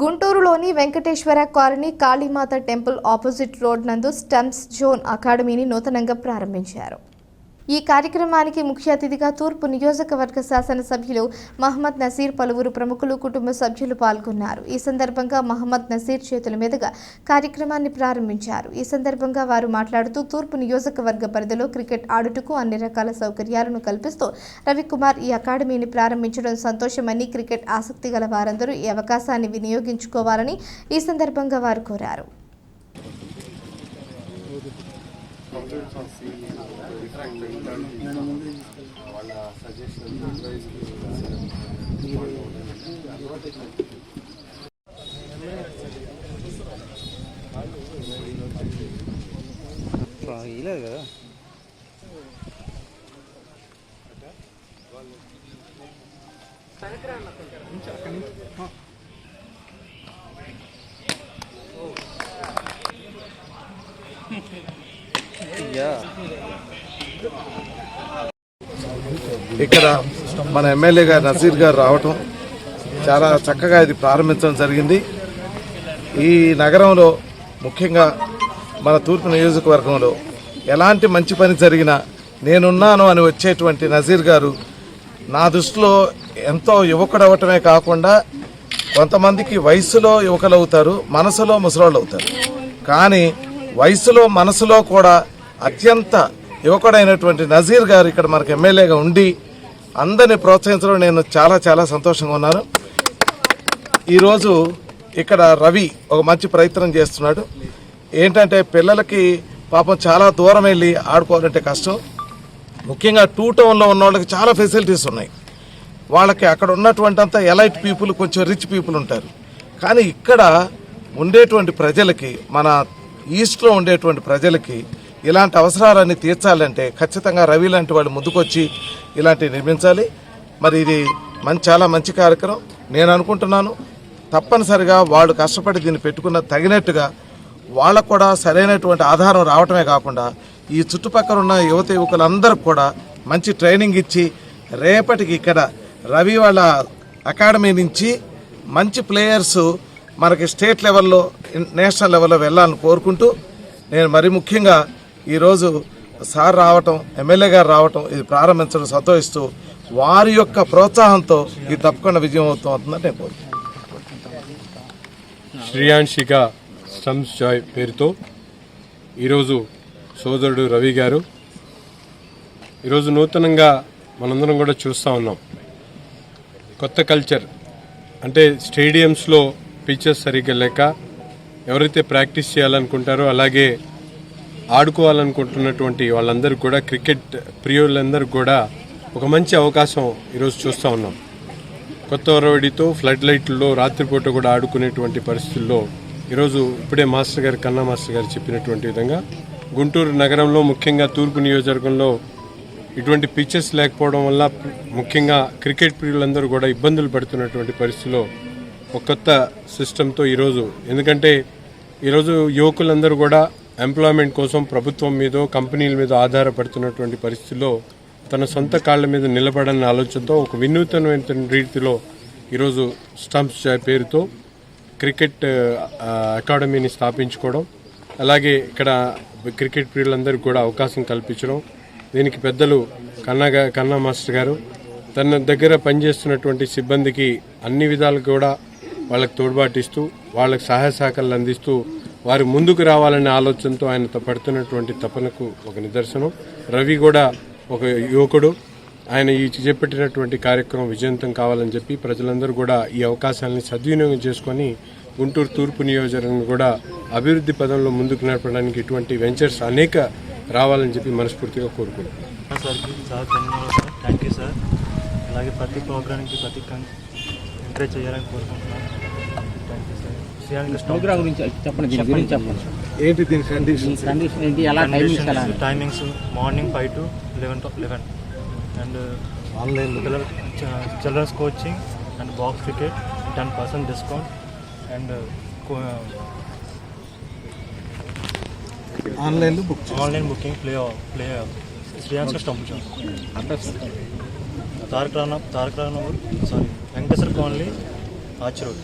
గుంటూరులోని Venkateswara colony Kalimata temple opposite road నందు stumps zone అకాడమీని నూతనంగా ప్రారంభించారు. ఈ కార్యక్రమానికి ముఖ్య అతిథిగా తూర్పు నియోజకవర్గ శాసనసభ్యులు మహమ్మద్ నసీర్ పలువురు ప్రముఖులు కుటుంబ సభ్యులు పాల్గొన్నారు. ఈ సందర్భంగా మహమ్మద్ నసీర్ చేతుల మీదుగా కార్యక్రమాన్ని ప్రారంభించారు. ఈ సందర్భంగా వారు మాట్లాడుతూ తూర్పు నియోజకవర్గ పరిధిలో క్రికెట్ ఆడుటకు అన్ని రకాల సౌకర్యాలను కల్పిస్తూ రవికుమార్ ఈ అకాడమీని ప్రారంభించడం సంతోషమని క్రికెట్ ఆసక్తి గల వారందరూ ఈ అవకాశాన్ని వినియోగించుకోవాలని ఈ సందర్భంగా వారు కోరారు. ఇలేదు కదా యా ఇక్కడ మన ఎమ్మెల్యే గారు నజీర్ గారు రావటం చాలా చక్కగా ఇది ప్రారంభించడం జరిగింది. ఈ నగరంలో ముఖ్యంగా మన తూర్పు నియోజకవర్గంలో ఎలాంటి మంచి పని జరిగినా నేనున్నాను అని వచ్చేటువంటి నజీర్ గారు నా దృష్టిలో ఎంతో యువకుడు అవ్వటమే కాకుండా కొంతమందికి వయసులో యువకులు అవుతారు మనసులో ముసలోళ్ళు అవుతారు కానీ వయసులో మనసులో కూడా అత్యంత యువకుడైనటువంటి నజీర్ గారు ఇక్కడ మనకు ఎమ్మెల్యేగా ఉండి అందరిని ప్రోత్సహించడం నేను చాలా చాలా సంతోషంగా ఉన్నాను. ఈరోజు ఇక్కడ రవి ఒక మంచి ప్రయత్నం చేస్తున్నాడు. ఏంటంటే పిల్లలకి పాపం చాలా దూరం వెళ్ళి ఆడుకోవాలంటే కష్టం. ముఖ్యంగా టూ టౌన్లో ఉన్న వాళ్ళకి చాలా ఫెసిలిటీస్ ఉన్నాయి. వాళ్ళకి అక్కడ ఉన్నటువంటి అంతా ఎలైట్ పీపుల్ కొంచెం రిచ్ పీపుల్ ఉంటారు. కానీ ఇక్కడ ఉండేటువంటి ప్రజలకి మన ఈస్ట్లో ఉండేటువంటి ప్రజలకి ఇలాంటి అవసరాలన్నీ తీర్చాలంటే ఖచ్చితంగా రవి లాంటి వాళ్ళు ముందుకొచ్చి ఇలాంటివి నిర్మించాలి. మరి ఇది మంచి చాలా మంచి కార్యక్రమం. నేను అనుకుంటున్నాను తప్పనిసరిగా వాళ్ళు కష్టపడి దీన్ని పెట్టుకున్న తగినట్టుగా వాళ్ళకు కూడా సరైనటువంటి ఆధారం రావటమే కాకుండా ఈ చుట్టుపక్కల ఉన్న యువత యువకులందరూ కూడా మంచి ట్రైనింగ్ ఇచ్చి రేపటికి ఇక్కడ రవి వాళ్ళ అకాడమీ నుంచి మంచి ప్లేయర్స్ మనకి స్టేట్ లెవెల్లో నేషనల్ లెవెల్లో వెళ్ళాలని కోరుకుంటూ నేను మరి ముఖ్యంగా ఈరోజు సార్ రావటం ఎమ్మెల్యే గారు రావటం ఇది ప్రారంభించడం సంతోషిస్తూ వారి యొక్క ప్రోత్సాహంతో ఇది తప్పకుండా విజయం అవుతుందని నేను కోరుకుంటున్నాను. శ్రీయాంశిక స్టమ్స్ జాయ్ పేరుతో ఈరోజు సోదరుడు రవి గారు ఈరోజు నూతనంగా మనందరం కూడా చూస్తూ ఉన్నాం. కొత్త కల్చర్ అంటే స్టేడియంస్లో పిచ్చెస్ సరిగ్గా లేక ఎవరైతే ప్రాక్టీస్ చేయాలనుకుంటారో అలాగే ఆడుకోవాలనుకుంటున్నటువంటి వాళ్ళందరూ కూడా క్రికెట్ ప్రియులందరూ కూడా ఒక మంచి అవకాశం ఈరోజు చూస్తూ ఉన్నాం. కొత్త ఒరవడితో ఫ్లడ్ లైట్లలో రాత్రిపూట కూడా ఆడుకునేటువంటి పరిస్థితుల్లో ఈరోజు ఇప్పుడే మాస్టర్ గారు కన్నా మాస్టర్ గారు చెప్పినటువంటి విధంగా గుంటూరు నగరంలో ముఖ్యంగా తూర్పు నియోజకవర్గంలో ఇటువంటి పిచ్చెస్ లేకపోవడం వల్ల ముఖ్యంగా క్రికెట్ ప్రియులందరూ కూడా ఇబ్బందులు పడుతున్నటువంటి పరిస్థితిలో ఒక కొత్త సిస్టంతో ఈరోజు. ఎందుకంటే ఈరోజు యువకులందరూ కూడా ఎంప్లాయ్మెంట్ కోసం ప్రభుత్వం మీద కంపెనీల మీద ఆధారపడుతున్నటువంటి పరిస్థితుల్లో తన సొంత కాళ్ళ మీద నిలబడని ఆలోచనతో ఒక వినూతనమైన రీతిలో ఈరోజు స్టంప్స్ పేరుతో క్రికెట్ అకాడమీని స్థాపించుకోవడం అలాగే ఇక్కడ క్రికెట్ ప్రియులందరికీ కూడా అవకాశం కల్పించడం దీనికి పెద్దలు కన్నా కన్నా మాస్టర్ గారు తన దగ్గర పనిచేస్తున్నటువంటి సిబ్బందికి అన్ని విధాలు కూడా వాళ్ళకి తోడ్పాటిస్తూ వాళ్ళకి సహాయ సహకారాలు అందిస్తూ వారు ముందుకు రావాలనే ఆలోచనతో ఆయన పడుతున్నటువంటి తపనకు ఒక నిదర్శనం. రవి కూడా ఒక యువకుడు. ఆయన ఈ చేపట్టినటువంటి కార్యక్రమం విజయవంతం కావాలని చెప్పి ప్రజలందరూ కూడా ఈ అవకాశాలని సద్వినియోగం చేసుకొని గుంటూరు తూర్పు నియోజకవర్గం కూడా అభివృద్ధి పదంలో ముందుకు నడపడానికి ఇటువంటి వెంచర్స్ అనేక రావాలని చెప్పి మనస్ఫూర్తిగా కోరుకుంటున్నాను సార్ థ్యాంక్ యూ సార్ అలాగే ప్రతి ప్రోగ్రామ్కి ప్రతి ఎంకరేజ్ చేయాలని కోరుకుంటున్నాను thank you sir Shreyanka programme గురించి చెప్పండి దీని గురించి చెప్పండి ఏంటి దీని కండిషన్స్ కండిషన్ ఏంటి? ఎలా టైమింగ్స్ ఎలా? Timings morning five to eleven to eleven and online children's coaching and box cricket ten percent discount and ఆన్లైన్లో book online booking play play Shreyanka stump address Taraka Rama Taraka Rama sorry Venkateswara colony Achi road